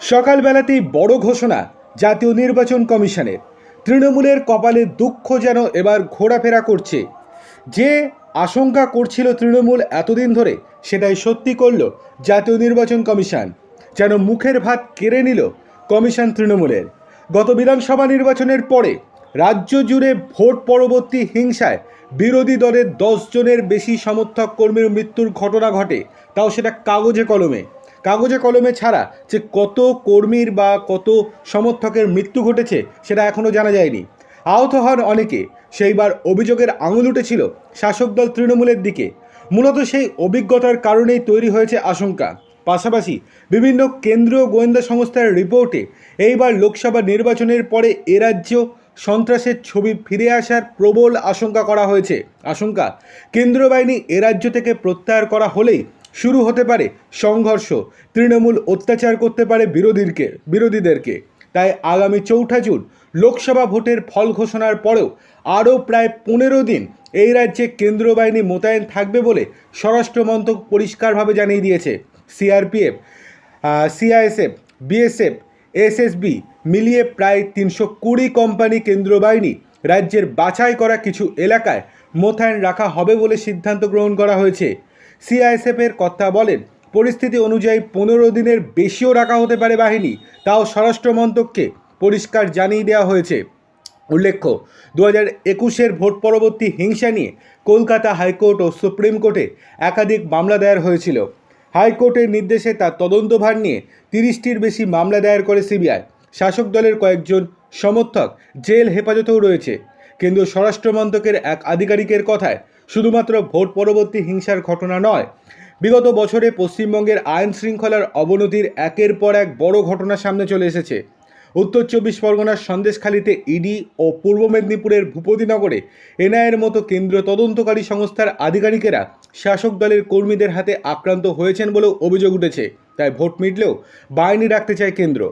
সকালবেলাতেই বড় ঘোষণা জাতীয় নির্বাচন কমিশনের। তৃণমূলের কপালে দুঃখ যেন এবার ঘোরাফেরা করছে। যে আশঙ্কা করছিল তৃণমূল এতদিন ধরে, সেটাই সত্যি করল জাতীয় নির্বাচন কমিশন। যেন মুখের ভাত কেড়ে নিল কমিশন তৃণমূলের। গত বিধানসভা নির্বাচনের পরে রাজ্য জুড়ে ভোট পরবর্তী হিংসায় বিরোধী দলের দশ জনের বেশি সমর্থক কর্মীর মৃত্যুর ঘটনা ঘটে, তাও সেটা কাগজে কলমে। কাগজে কলমে ছাড়া যে কত কর্মীর বা কত সমর্থকের মৃত্যু ঘটেছে সেটা এখনও জানা যায়নি। আহত হন অনেকে সেইবার অভিযোগের আঙুল উঠেছিল শাসক দল তৃণমূলের দিকে। মূলত সেই অভিজ্ঞতার কারণেই তৈরি হয়েছে আশঙ্কা। পাশাপাশি বিভিন্ন কেন্দ্রীয় গোয়েন্দা সংস্থার রিপোর্টে এইবার লোকসভা নির্বাচনের পরে এ রাজ্য সন্ত্রাসের ছবি ফিরে আসার প্রবল আশঙ্কা করা হয়েছে। আশঙ্কা, কেন্দ্রীয় বাহিনী এ রাজ্য থেকে প্রত্যাহার করা হলেই শুরু হতে পারে সংঘর্ষ। তৃণমূল অত্যাচার করতে পারে বিরোধীকে বিরোধীদেরকে। তাই আগামী চৌঠা জুন লোকসভা ভোটের ফল ঘোষণার পরেও আরও প্রায় পনেরো দিন এই রাজ্যে কেন্দ্রীয় বাহিনী মোতায়েন থাকবে বলে স্বরাষ্ট্র মন্ত্রক পরিষ্কারভাবে জানিয়ে দিয়েছে। সিআরপিএফ সিআইএসএফ, বিএসএফ, এসএসবি মিলিয়ে প্রায় তিনশো কুড়ি কোম্পানি কেন্দ্রীয় বাহিনী রাজ্যের বাছাই করা কিছু এলাকায় মোতায়েন রাখা হবে বলে সিদ্ধান্ত গ্রহণ করা হয়েছে। সিআইএসএফের কথা বলেন, পরিস্থিতি অনুযায়ী পনেরো দিনের বেশিও রাখা হতে পারে বাহিনী, তাও স্বরাষ্ট্র মন্ত্রককে পরিষ্কার জানিয়ে দেওয়া হয়েছে। উল্লেখ্য দু হাজার একুশের ভোট পরবর্তী হিংসা নিয়ে কলকাতা হাইকোর্ট ও সুপ্রিম কোর্টে একাধিক মামলা দায়ের হয়েছিল। হাইকোর্টের নির্দেশে তার তদন্তভার নিয়ে তিরিশটির বেশি মামলা দায়ের করে সিবিআই। শাসক দলের কয়েকজন সমর্থক জেল হেফাজতেও রয়েছে। কেন্দ্রীয় স্বরাষ্ট্র মন্ত্রকের এক আধিকারিকের কথায় শুধুমাত্র ভোট পরবর্তী হিংসার ঘটনা নয়, বিগত বছরে পশ্চিমবঙ্গের আইন শৃঙ্খলার অবনতির একের পর এক বড় ঘটনা সামনে চলে এসেছে। উত্তর চব্বিশ পরগনার সন্দেশখালীতে ইডি ও পূর্ব মেদিনীপুরের ভূপতিনগরে এনআইয়ের মতো কেন্দ্রীয় তদন্তকারী সংস্থার আধিকারিকেরা শাসক দলের কর্মীদের হাতে আক্রান্ত হয়েছেন বলেও অভিযোগ উঠেছে। তাই ভোট মিটলেও বাহিনী রাখতে চায় কেন্দ্র।